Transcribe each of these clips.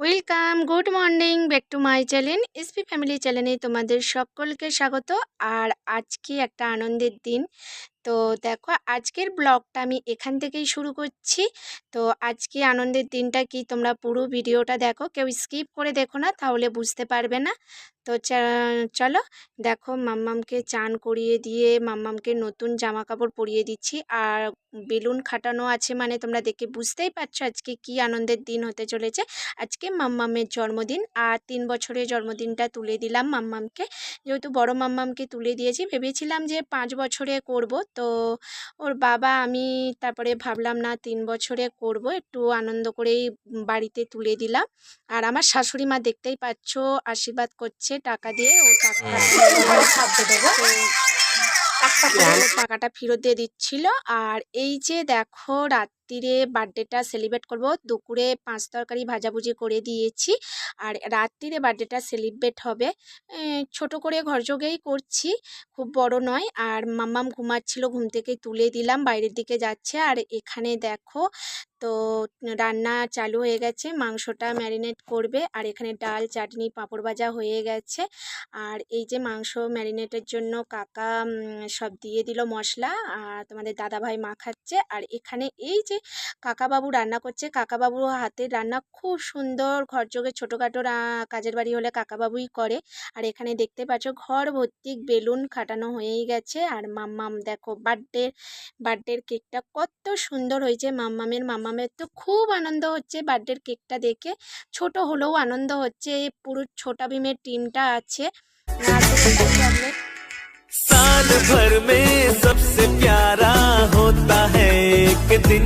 Welcome good morning back to my channel SP family চ্যানেলে তোমাদের সকলকে স্বাগত। আর আজকে একটা আনন্দের দিন। তো দেখো আজকের ব্লগটা আমি এখান থেকেই শুরু করছি। তো আজকে আনন্দের দিনটা কি তোমরা পুরো ভিডিওটা দেখো, কেউ স্কিপ করে দেখো না তাহলে বুঝতে পারবে না। তো চলো দেখো মাম্মামকে চান করিয়ে দিয়ে মাম্মামকে নতুন জামা কাপড় পরিয়ে দিচ্ছি। আর বেলুন খাটানো আছে মানে তোমরা দেখে বুঝতেই পারছ আজকে কি আনন্দের দিন হতে চলেছে। আজকে মাম্মামের জন্মদিন আর তিন বছরের জন্মদিনটা তুলে দিলাম মাম্মামকে। যেহেতু বড় মাম্মামকে তুলে দিয়েছি, ভেবেছিলাম যে পাঁচ বছরে করব। তো ওর বাবা আমি তারপরে ভাবলাম না তিন বছরে করব। একটু আনন্দ করেই বাড়িতে তুলে দিলাম। আর আমার শাশুড়ি মা দেখতেই পাচ্ছ আশীর্বাদ করছে টাকা দিয়ে। ও টাকাটা তো টাকাটা ফেরত দিয়ে দিচ্ছিল। আর এই যে দেখো রাত্রিরে বার্থডেটা সেলিব্রেট করব। দুপুরে পাঁচ তরকারি ভাজাভুজি করে দিয়েছি। আর রাত্রিরে বার্থডেটা সেলিব্রেট হবে। ছোট করে ঘরযোগেই করছি। খুব বড় নয়। আর মাম্মাম ঘুমাচ্ছিল, ঘুম থেকে তুলে দিলাম, বাইরের দিকে যাচ্ছে। আর এখানে দেখো, তো রান্না চালু হয়ে গেছে। মাংসটা ম্যারিনেট করবে। আর এখানে ডাল, চাটনি, পাঁপড় ভাজা হয়ে গেছে। আর এই যে মাংস ম্যারিনেটের জন্য কাকা সব দিয়ে দিল মশলা। আর তোমাদের দাদা দাদাভাই মাখাচ্ছে আর এখানে এই যে কাকাবাবু রান্না করছে কাকাবাবু হাতের রান্না খুব সুন্দর ঘরযোগে ছোটোখাটো রা- কাজের বাড়ি হলে কাকাবাবুই করে আর এখানে দেখতে পাচ্ছ ঘর ভর্তি বেলুন খাটানো হয়েই গেছে আর মাম্মাম দেখো বার্থডে বার্থডের কেকটা কত সুন্দর হয়েছে মাম্মামের মাম্মামের তো খুব আনন্দ হচ্ছে বার্থডের কেকটা দেখে ছোট হলেও আনন্দ হচ্ছে এই পুরো ছোটা ভীমের টিমটা আছে আর চকলেট साल भर में सबसे प्यारा होता है एक दिन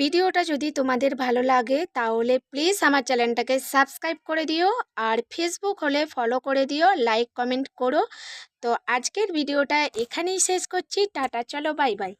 ভিডিওটা যদি তোমাদের ভালো লাগে, তাহলে প্লিজ আমার চ্যানেলটাকে সাবস্ক্রাইব করে দিও আর ফেসবুক হলে ফলো করে দিও লাইক কমেন্ট করো। তো আজকের ভিডিওটা এখানেই শেষ করছি, টাটা, চলো বাই বাই